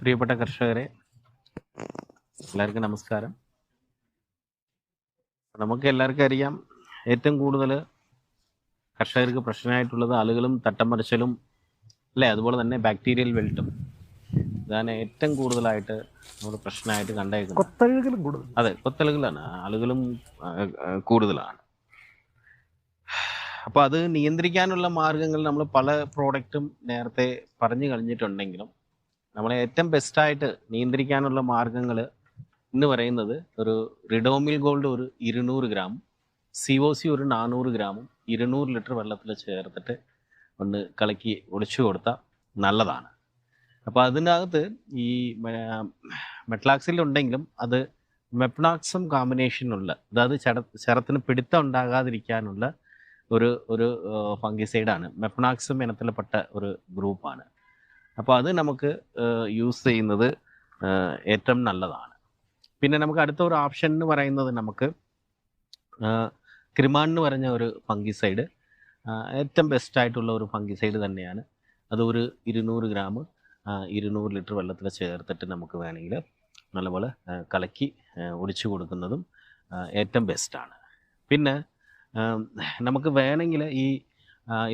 പ്രിയപ്പെട്ട കർഷകരെ എല്ലാവർക്കും നമസ്കാരം. നമുക്ക് എല്ലാവർക്കും അറിയാം ഏറ്റവും കൂടുതൽ കർഷകർക്ക് പ്രശ്നമായിട്ടുള്ളത് ആളുകളും തട്ടം മറിച്ചലും അല്ലേ? അതുപോലെ തന്നെ ബാക്ടീരിയൽ വെൽട്ടും ഇതാണ് ഏറ്റവും കൂടുതലായിട്ട് നമ്മൾ പ്രശ്നമായിട്ട് കണ്ടേക്കുന്നത്. അതെ കൊത്തലുകളാണ് ആളുകളും കൂടുതലാണ്. അപ്പോൾ അത് നിയന്ത്രിക്കാനുള്ള മാർഗങ്ങൾ നമ്മൾ പല പ്രോഡക്റ്റും നേരത്തെ പറഞ്ഞു കഴിഞ്ഞിട്ടുണ്ടെങ്കിലും നമ്മളെ ഏറ്റവും ബെസ്റ്റായിട്ട് നിയന്ത്രിക്കാനുള്ള മാർഗങ്ങൾ എന്ന് പറയുന്നത് ഒരു റിഡോമിൽ ഗോൾഡ് ഒരു ഇരുന്നൂറ് ഗ്രാം സി ഒ സി ഒരു നാനൂറ് ഗ്രാമും ഇരുന്നൂറ് ലിറ്റർ വെള്ളത്തിൽ ചേർത്തിട്ട് ഒന്ന് കലക്കി ഒളിച്ചു കൊടുത്താൽ നല്ലതാണ്. അപ്പോൾ അതിനകത്ത് ഈ മെട്ലാക്സിൽ ഉണ്ടെങ്കിലും അത് മെപ്നാക്സും കോമ്പിനേഷനുള്ള അതായത് ചട ചരത്തിന് പിടുത്തം ഉണ്ടാകാതിരിക്കാനുള്ള ഒരു ഒരു ഫംഗിസൈഡാണ് മെപ്നാക്സും ഇനത്തിൽപ്പെട്ട ഒരു ഗ്രൂപ്പാണ്. അപ്പോൾ അത് നമുക്ക് യൂസ് ചെയ്യുന്നത് ഏറ്റവും നല്ലതാണ്. പിന്നെ നമുക്ക് അടുത്ത ഒരു ഓപ്ഷൻ എന്ന് പറയുന്നത് നമുക്ക് ക്രിമാൻ എന്ന് പറഞ്ഞ ഒരു ഫംഗിസൈഡ് ഏറ്റവും ബെസ്റ്റ് ആയിട്ടുള്ള ഒരു ഫംഗിസൈഡ് തന്നെയാണ്. അത് ഒരു ഇരുന്നൂറ് ഗ്രാം ഇരുന്നൂറ് ലിറ്റർ വെള്ളത്തിൽ ചേർത്തിട്ട് നമുക്ക് വേണമെങ്കിൽ നല്ലപോലെ കലക്കി ഒഴിച്ചു കൊടുക്കുന്നതും ഏറ്റവും ബെസ്റ്റാണ് പിന്നെ നമുക്ക് വേണമെങ്കിൽ ഈ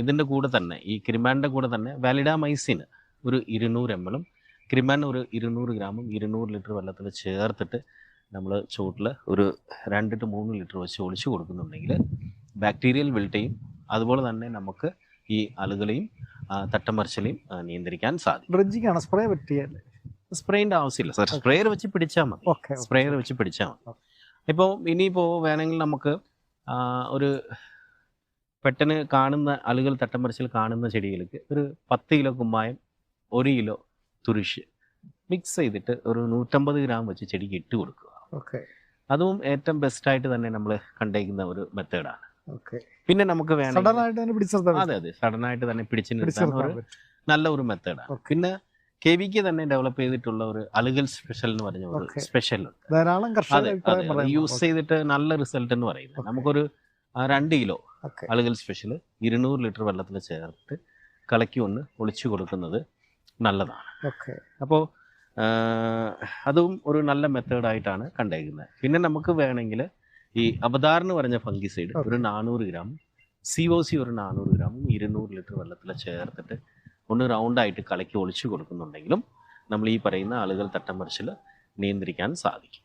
ഇതിന്റെ കൂടെ തന്നെ ഈ ക്രിമാന്റെ കൂടെ തന്നെ വാലിഡാമൈസിന് ഒരു ഇരുന്നൂറ് എം എല്ലും ക്രിമാൻ ഒരു ഇരുന്നൂറ് ഗ്രാമും ഇരുന്നൂറ് ലിറ്റർ വെള്ളത്തിൽ ചേർത്തിട്ട് നമ്മൾ ചൂട്ടിൽ ഒരു രണ്ട് ടു മൂന്ന് ലിറ്റർ വെച്ച് ഒളിച്ചു കൊടുക്കുന്നുണ്ടെങ്കിൽ ബാക്ടീരിയൽ വിൽട്ടയും അതുപോലെ തന്നെ നമുക്ക് ഈ അലുകളെയും തട്ടമറിച്ചിലെയും നിയന്ത്രിക്കാൻ സാധിക്കും. ബ്രിഡ്ജിക്കാണ് സ്പ്രേ പറ്റിയല്ലേ? സ്പ്രേന്റെ ആവശ്യമില്ല സാർ. സ്പ്രേയർ വെച്ച് പിടിച്ചാൽ മതി. ഓക്കെ സ്പ്രേയർ വെച്ച് പിടിച്ചാൽ മതി. ഇപ്പോൾ ഇനിയിപ്പോൾ വേണമെങ്കിൽ നമുക്ക് ഒരു പെട്ടെന്ന് കാണുന്ന അലുകൾ തട്ടമറിച്ചിൽ കാണുന്ന ചെടികൾക്ക് ഒരു പത്ത് കിലോ കുമ്മായം ഒരു കിലോ തുരിശ് മിക്സ് ചെയ്തിട്ട് ഒരു നൂറ്റമ്പത് ഗ്രാം വെച്ച് ചെടിക്ക് ഇട്ട് കൊടുക്കുക. ഓക്കെ. അതും ഏറ്റവും ബെസ്റ്റ് ആയിട്ട് തന്നെ നമ്മൾ കണ്ടേക്കുന്ന ഒരു മെത്തേഡാണ് ഓക്കെ. പിന്നെ നമുക്ക് വേണം അതെ അതെ. സഡൻ ആയിട്ട് തന്നെ പിടിച്ചു നിർത്താൻ പിടിച്ചെടുത്താൽ ഒരു നല്ല ഒരു മെത്തേഡാണ് പിന്നെ കെ വിക്ക് തന്നെ ഡെവലപ്പ് ചെയ്തിട്ടുള്ള ഒരു അലുകൽ സ്പെഷ്യൽ എന്ന് പറഞ്ഞ ഒരു സ്പെഷ്യൽ ഉണ്ട്. യൂസ് ചെയ്തിട്ട് നല്ല റിസൾട്ട് എന്ന് പറയുന്നത്. നമുക്കൊരു രണ്ട് കിലോ അലുകൽ സ്പെഷ്യൽ ഇരുന്നൂറ് ലിറ്റർ വെള്ളത്തിൽ ചേർത്ത് കളക്കി ഒന്ന് ഒളിച്ചു കൊടുക്കുന്നത് നല്ലതാണ്. ഓക്കെ. അപ്പോൾ അതും ഒരു നല്ല മെത്തേഡായിട്ടാണ് കണ്ടേക്കുന്നത്. പിന്നെ നമുക്ക് വേണമെങ്കിൽ ഈ അവതാർ എന്ന് പറഞ്ഞ ഫംഗിസൈഡ് ഒരു നാനൂറ് ഗ്രാം സി ഒ സി ഒരു നാനൂറ് ഗ്രാം ഇരുന്നൂറ് ലിറ്റർ വെള്ളത്തിൽ ചേർത്തിട്ട് ഒന്ന് റൗണ്ടായിട്ട് കലക്കി ഒളിച്ചു കൊടുക്കുന്നുണ്ടെങ്കിലും നമ്മൾ ഈ പറയുന്ന ആളുകൾ തട്ടം മറിച്ചിൽ നിയന്ത്രിക്കാൻ സാധിക്കും.